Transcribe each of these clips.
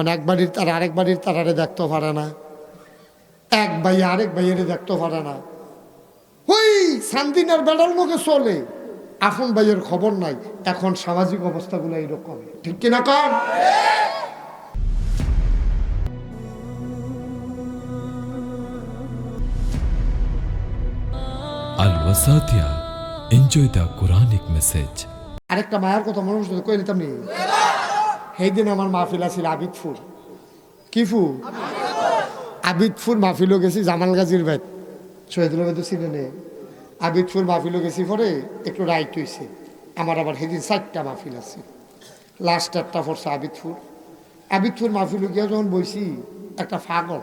অনেক বাড়ির তার আরেক বাড়ির তারারে দেখতে পারে না। এক ভাই আরেক ভাইয়েরে দেখতে পারে না। ওই সান্দিনার বেড়ার মুখে চলে। এখন ভাইয়ের খবর নাই। এখন সামাজিক অবস্থাগুলো এইরকম। ঠিক কিনা কর Al Wasatia. Enjoy the Quranic message. আরেকটা মায়ের কথা মনে হচ্ছে কই নিতাম নি। সেই দিন আমার মাহফিল আছিল আবিদপুর কি ফু আবিদপুর মাহফিলও গেছি জামাল গাজীর বাইত শহীদুল বাইত ছিলেন আবিদপুর মাহফিলও গেছি পরে একটু রাইট হয়েছে আমার আবার সেদিন চারটা মাহফিল আছে লাস্ট একটা পড়ছে আবিদপুর আবিদপুর মাহফিল গিয়ে যখন বইছি, একটা ফাগল।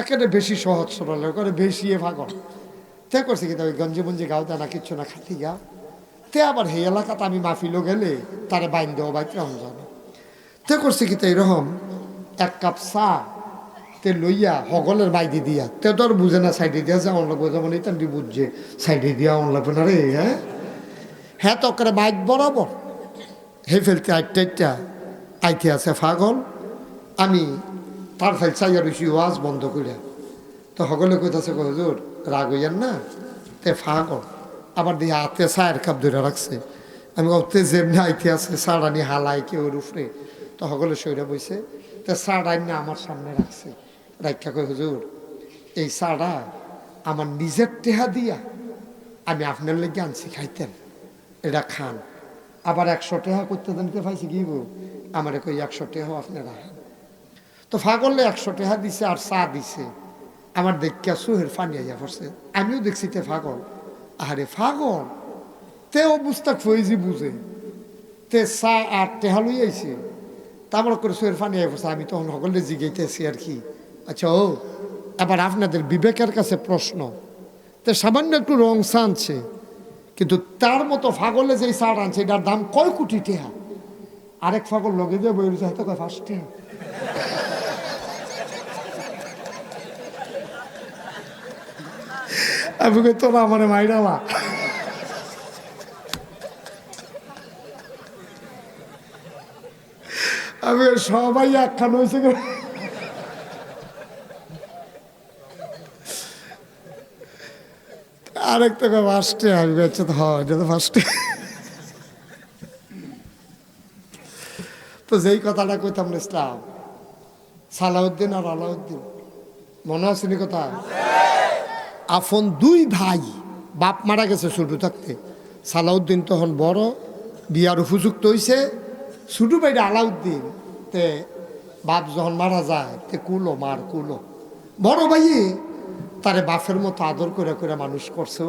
একেবারে বেশি সহজ সরল করে বেশি এ ফাগল। তে করছে কি তবে গঞ্জে মঞ্জে গাও না কিচ্ছু না খাতি গা। তে আবার সেই এলাকাতে আমি মাহফিলও গেলে তারে বাইন দেওয়া রহম জানে। তে করছে কি তাই এরকম এক কাপ চা তে লইয়া হগলের বাইদি দিয়া। তে তো আর বুঝে না সাইডে দিয়া যা অনলাগ যেমন এই তান্ডি বুঝছে, সাইডে দিয়া অনলাগ না রে হ্যাঁ? হ্যাঁ তো করে বাইক বরাবর। হে ফেলতে আটটা আটটা আইতে আছে ফাগল আমি তার ফেল চাইয়া রইছি ওয়াজ বন্ধ করে তো সকলে কইতাছে হুজুর, রাগ হইয়ান না? তে ফাগল আবার দিয়ে হাতে চায়ের কাপ ধরে রাখছে। আমি তে যেমনি আইতে আছে সাড়ানি হালাই কেউ উপরে তো সকলে সইরা বইছে, তে সাড়াই না আমার সামনে রাখছে। রাখা কই হুজুর, এই সাড়া আমার নিজের টেহা দিয়া আমি আপনার লেগে আনছি, খাইতেন। এটা খান। আবার একশো টেহা করতে জানতে পাইছি কি আমার কই, একশো টেহাও আপনারা তো ফাগলে একশো টেহা দিছে আর চা দিছে। আমার দেখিয়া সুহের ফানি আইয়া পড়ছে। আমিও দেখছি তে ফাগল। আরে ফাগল! তে অবস্থা ফয়েজি বুঝে। তে চা আর টেহা লই আইছে। তারপর করে সুহের ফানি পড়ছে, আমি তখন সকলে জিগাইতেছি আর কি। আচ্ছা ও, এবার আপনাদের বিবেকের কাছে প্রশ্ন। তে সামান্য একটু রং আনছে কিন্তু তার মতো ফাগলে যেই সার আনছে, এটার দাম কয় কোটি টেহা? আরেক ফাগল লগে যে বই হয়তো কয় ফার্স্ট টেহা। আমি তোরা আমার মাইরালা আমি সবাই একখান হয়েছে। আরেকটা ফার্স্টে আমি বেঁচে তো হয় ফার্স্টে তো যেই কথাটা কইতাম ইসলাম সালাউদ্দিন আর আলাউদ্দিন, মনে আছে নি কথা? আফন দুই ভাই বাপ মারা গেছে ছোট থাকতে। সালাউদ্দিন তখন বড়, বিয়ার উপযুক্ত হইছে। ছোট ভাইটা আলাউদ্দিন তে বাপ যখন মারা যায়, তে কুলো, মার কুলো। বড় ভাইয়ে তারে বাপের মতো আদর করে করে মানুষ করছে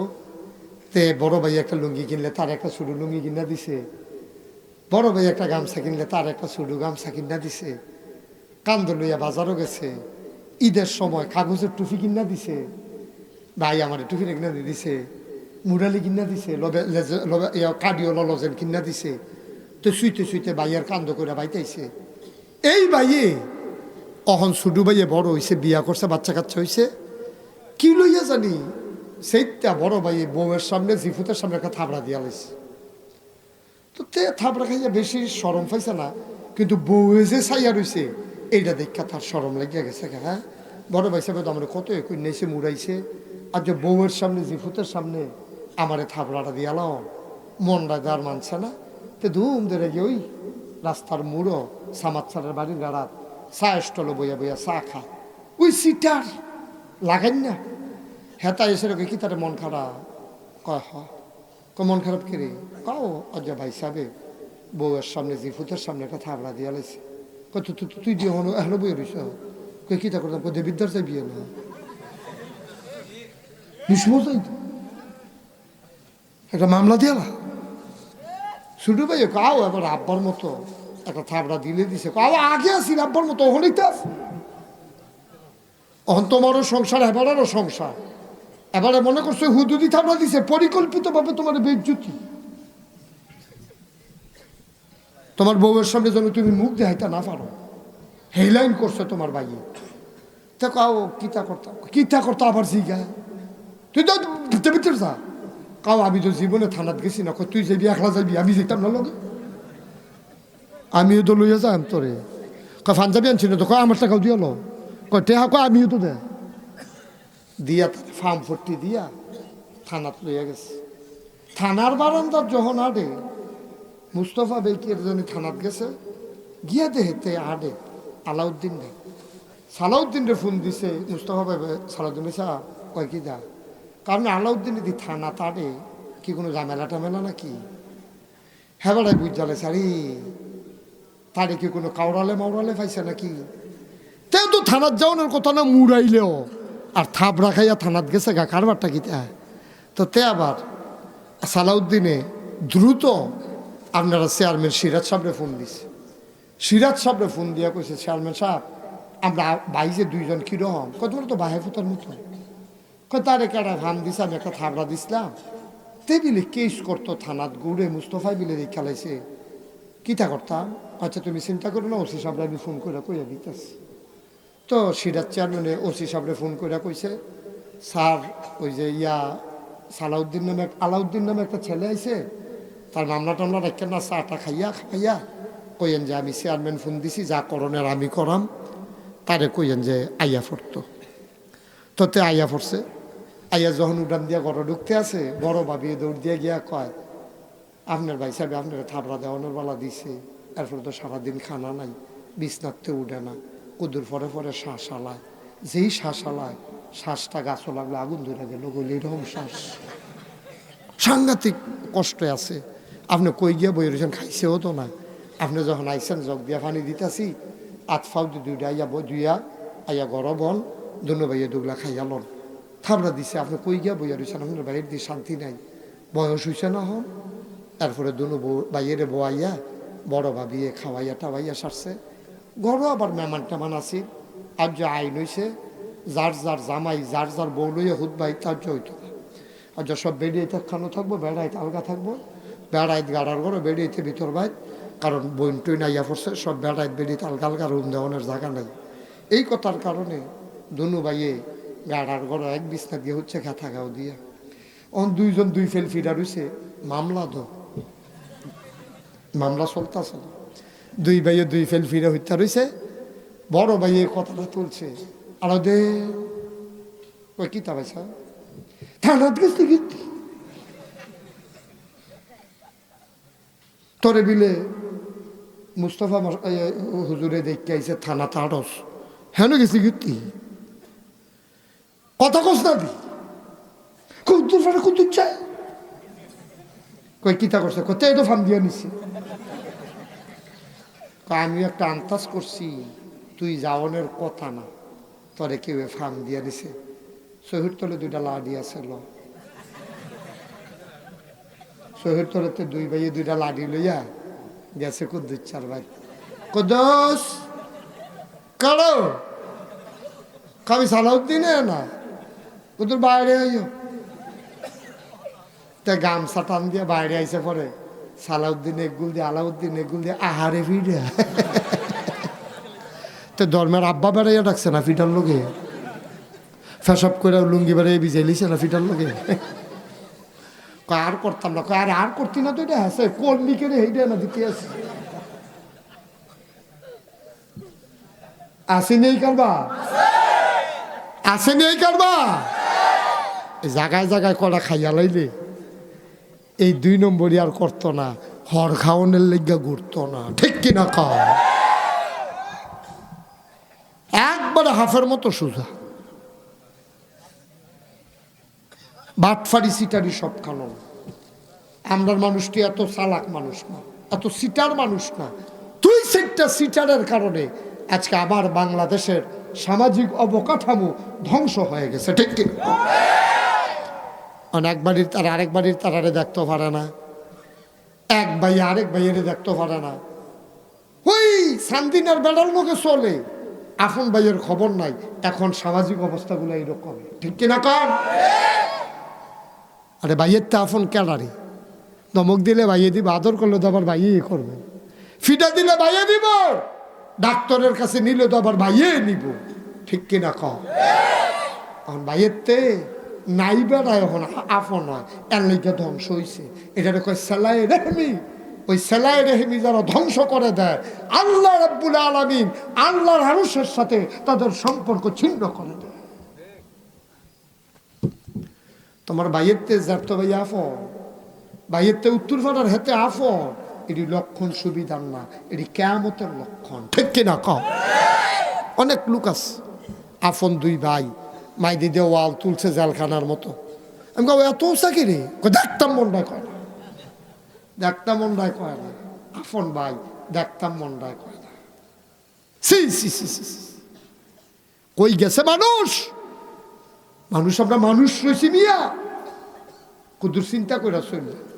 তে বড় ভাই একটা লুঙ্গি কিনলে তার একটা ছোট লুঙ্গি কিনা দিছে। বড় ভাই একটা গামছা কিনলে তার একটা ছোট গামছা কিনা দিছে। কান্দ লইয়া বাজারও গেছে। ঈদের সময় কাগজের টুপি কিনা দিছে। ভাই আমার টুপিটা কিনা দিয়ে দিছে। মুরালি কিনা দিছে। লবে ইয়া কার্ডিও কিনা দিছে। তো শুইতে শুইতে ভাইয়ের কান্দ করে বাইতাইছে। এই ভাইয়ে, অহন সুডু ভাইয়ে বড় হইছে, বিয়া করছে, বাচ্চা কাচ্চা হইছে। কি লইয়া জানি, সেইটা বড় ভাইয়ে বউয়ের সামনে, জিফুতের সামনে একটা থাবড়া দিয়া লাইছে। তো তে থাবড়া খাইয়া বেশি সরম পাইছে না, কিন্তু বউয়ে যে ছাইয়া রইছে, এইটা দেখা তার সরম লাগিয়া গেছে হ্যাঁ? বড় ভাই সাহেব আমার কত একই নেছে মুড়াইছে, আর যে বউয়ের সামনে, জিফুতের সামনে আমারে থাবড়াটা দিয়ালাম মনটা যার মানছে না। তে ধুম ধরে গিয়ে ওই রাস্তার মুড়ো সামাচ্ছারের বাড়ির গাড়াত চা স্টলে বইয়া বইয়া চা খা। ওই সিটার লাগাই না? হেতা এসে রেখে কি তার মন খারাপ? কয়, হ। মন খারাপ কে রে? কাও অজা ভাই সাহেবে, বউয়ের সামনে জিফুতের সামনে একটা থাবড়া দিয়া লাইছে। কত তুই দিয়ে হলো এহলো বই রইছ? কই কি তা করতাম কই দেবিদ্দার চাই বিয়ে না? চাই একটা মামলা দিয়ালা শুধু ভাই কাও এবার আব্বার মতো একটা থাবড়া দিলে দিছে। কাও আগে আসি আব্বার মতো, ওখানেই তো। অহন তোমারও সংসার এবারেরও সংসার। এবারে মনে করছ হুদুদি থাবড়া দিছে, পরিকল্পিতভাবে তোমার বেজ্জুতি? তোমার বউয়ের সামনে যেন তুমি মুখ দেখাইতে না পারো। হেলাইন করছে তোমার বাইয়ে তা কাও, কিতা করতাম কিতা করতো আবার জিগা? তুই তো ভিতরে যা। কাও আমি তো জীবনে থানাত গেছি না তুই যাবি, একলা যাবি, আমি যেতাম না লগে। আমিও তো লইয়া যাম তোরে। কয় পাঞ্জাবি আনছি না তো, কয় আমার টাকাও দিয়ে লো কয় টেহা আমিও তো দে। দিয়া ফার্ম ফট্টি দিয়া থানাত লইয়া গেছে। থানার বারান্দার যখন আডে, মুস্তফা বেকির জন্য থানাত গেছে, গিয়া দেহেতে আডে, আলাউদ্দিন রে সালাউদ্দিন রে ফোন দিছে, মুস্তফা ভাবে সালাউদ্দিন রে সাহ কয় কি দা? কারণ আলাউদ্দিন দি থানা তাড়ে, কি কোনো ঝামেলা টামেলা নাকি? হ্যাঁ বেড়াই বুঝ জালে সারি তারে কি কোনো কাউরালে মাউরালে পাইছে নাকি? তেও তো থানাত যাওয়ানোর কথা না, মুড়াইলেও। আর থাপ রাখাইয়া থানাত গেছে গা কারবারটা কি তা তো তে আবার সালাউদ্দিনে দ্রুত আপনারা চেয়ারম্যান সিরাজ সাহেবরে ফোন দিছে। সিরাজ সাহেবরে ফোন দিয়া কইছে, চেয়ারম্যান সাহেব, আমরা বাইজে দুইজন কীরকম? কত তো বাহে ফুতার মতো। তারে কেডা ভাম দিছে? আমি একটা থাবড়া দিছিলাম। টেবিলে কেস করতো থানাত গৌড়ে মুস্তফাই বিলে খেলাইছে কিতা করতাম? আচ্ছা তুমি চিন্তা করো না, ওসি সাহেবরা আমি ফোন করে কইয়া দিতেছি। তো সিরাজ চেয়ারম্যানে ওসি সাহেবরে ফোন করে কইছে, স্যার, ওই যে ইয়া সালাউদ্দিন নামে আলাউদ্দিন নামে একটা ছেলে আইছে। তার মামলা টামলা রাখেন না, চাটা খাইয়া খাইয়া কইয়েন যে আমি চেয়ারম্যান ফোন দিছি, যা করণের আমি করাম। তারে কইয়েন যে আইয়া ফরতো তো তে আইয়া পড়ছে। আইয়া যখন উড়ান দিয়া ঘরে ঢুকতে আছে, বড় ভাবিয়ে দৌড় দিয়ে গিয়া কয়, আপনার ভাই সাহেব আপনার থাবড়া দেওয়ানোর বেলা দিছে, এরপরে তো সারাদিন খানা নাই বিছনাতে উঠে না, কুদুর পরে পরে শ্বাস আলায়। যেই শ্বাস আলায়, শ্বাসটা গাছও লাগলে আগুন ধরে গেল, গলি এরকম শ্বাস। সাংঘাতিক কষ্ট আছে। আপনি কই গিয়া বই রয়েছেন খাইছেও তো না। আপনি যখন আইসেন জগ দিয়া পানি দিতেছি, আত ফাউ দুইটা আইয়া বই দুইয়া আইয়া গরম বল দুনো ভাইয়া দুগলা খাইয়া লন। থাবড়া দিছে, আপনি কই গিয়া বইয়া রয়েছেন আপনার বাইরের দিয়ে শান্তি নাই। বয়স হইছে না হন তারপরে দুনো বউ, বাইরে বোয়াইয়া, বড় ভাবিয়ে খাওয়াইয়া টাওয়াইয়া সারছে। ঘরও আবার মেমান টেমান আছি আর যে আইন হইছে, যার যার জামাই, যার যার বউ লইয়া হুদ বাই তার যে হইতো আর যে সব বেড়িয়েতে খানো থাকব, বেড়াইতে আলগা থাকব। বেড়াইত গাড়ার ঘরে বেড়িয়েতে ভিতর বাইত। কারণ বইন টইন আইয়া পড়ছে, সব বেড়াইত বেড়িতে আলগা আলগা রুম দেওয়ানোর জায়গা নাই। এই কথার কারণে দুনু ভাইয়ে গাড়ার ঘরে, এক বিছনা দিয়ে হচ্ছে খেথা গাও দিয়া। অন দুইজন দুই ফেল ফিরা রইছে, মামলা তো। মামলা চলতেছে না দুই ভাইয়ে দুই ফেল ফিরে হত্যা রয়েছে বড় ভাইয়ে কথাটা তুলছে। আর দে ওই কি তা ভাইসা? থানাত গেছে তোরে বিলে মুস্তফা হুজুরে দেখতে আইছে থানা তাড়স হেন গেছি গীতি কথা কস না দি কুদ্দুর ফাটা কুদ্দুর চায় কই, কিতা করছে কত তো ফান দিয়ে নিছি। আমি একটা আন্তাজ করছি, তুই যাওয়ানের কথা না, তোরে কেউ ফার্ম দিয়ে দিছে শহীদ তলে দুইটা লাডি আছে, ল। শহীদ তলেতে দুই ভাইয়ে দুইটা লাডি লইয়া গেছে কুদ্দুর চার ভাই। কুদ্দুস! কারও কবি সালাউদ্দিনে না? কুদ্দুর বাইরে আইও। তা গামছা টান দিয়ে বাইরে আইসে পরে সালাউদ্দিন এগুল দিয়ে আলাউদ্দিন এগুল দিয়ে আহারে ফিরে। তো ধর্মের আব্বা বেড়াইয়া ডাকছে না ফিটার লোকে ফেসব করে লুঙ্গি বেড়াই বিজাইলিছে না ফিটার লোকে আর করতাম না। আর আর করতি না তো এটা? হ্যাঁ করলি কেড়ে হেইটা না দিতে আছে আসেনি এই কারবা আসেনি। এই কারবা জায়গায় জায়গায় কড়া খাইয়া লাইলে, এই দুই নম্বরই আর করতো না। হর খাওয়ানোর লেগা ঘুরতো না। ঠিক কিনা খাও একবারে হাফের মতো সোজা। বাটফারি সিটারি সব খানো আমরার মানুষটি এত চালাক মানুষ না? এত সিটার মানুষ না? তুই সিটটা সিটারের কারণে আজকে আবার বাংলাদেশের সামাজিক অবকাঠামো ধ্বংস হয়ে গেছে। ঠিক কি অনেক বাড়ির তার আরেক বাড়ির তারারে দেখতে পারে না। এক ভাই আরেক ভাইয়ের দেখতে পারে না। ওই সান্দিনার বেড়ার লোকে চলে। আফন ভাইয়ের খবর নাই। এখন সামাজিক অবস্থাগুলো এইরকম। ঠিক কিনা কর আরে ভাইয়ের তো আফন ক্যালারি দমক দিলে ভাইয়ে দিব, আদর করলে তো আবার ভাইয়ে করবে। ফিটা দিলে ভাইয়ে দিব। ডাক্তারের কাছে নিলে তো আবার ভাইয়ে নিব। ঠিক কিনা কর এখন ভাইয়ের তে নাই বেড়ায় এখন আফন হয়। এর লেগে ধ্বংস হয়েছে এটা কয় সেলাই রেহমি ওই সেলাই রেহেমি যারা ধ্বংস করে দেয়। আল্লাহ রাব্বুল আলামিন আল্লাহর মানুষের সাথে তাদের সম্পর্ক ছিন্ন করে দেয়। তোমার ভাইয়ের তে জারতো ভাই আফন ভাইয়ের তে উত্তর ফাটার হেতে আফন এটি লক্ষণ সুবিধার না, এটি কেয়ামতের লক্ষণ। ঠিক কিনা কও? অনেক লোক আছে আফন দুই ভাই মাই দিয়ে ওয়াল তুলছে জালখানার মতো। আমি কাবো এত চাকি রে? দেখতাম মনটায় কয় না। দেখতাম মনটায় কয় না। আফন ভাই, দেখতাম মনটায় কয় না। সি সি সি সি। কই গেছে মানুষ? মানুষ আমরা মানুষ রয়েছি মিয়া। কুদুর চিন্তা করে চলবে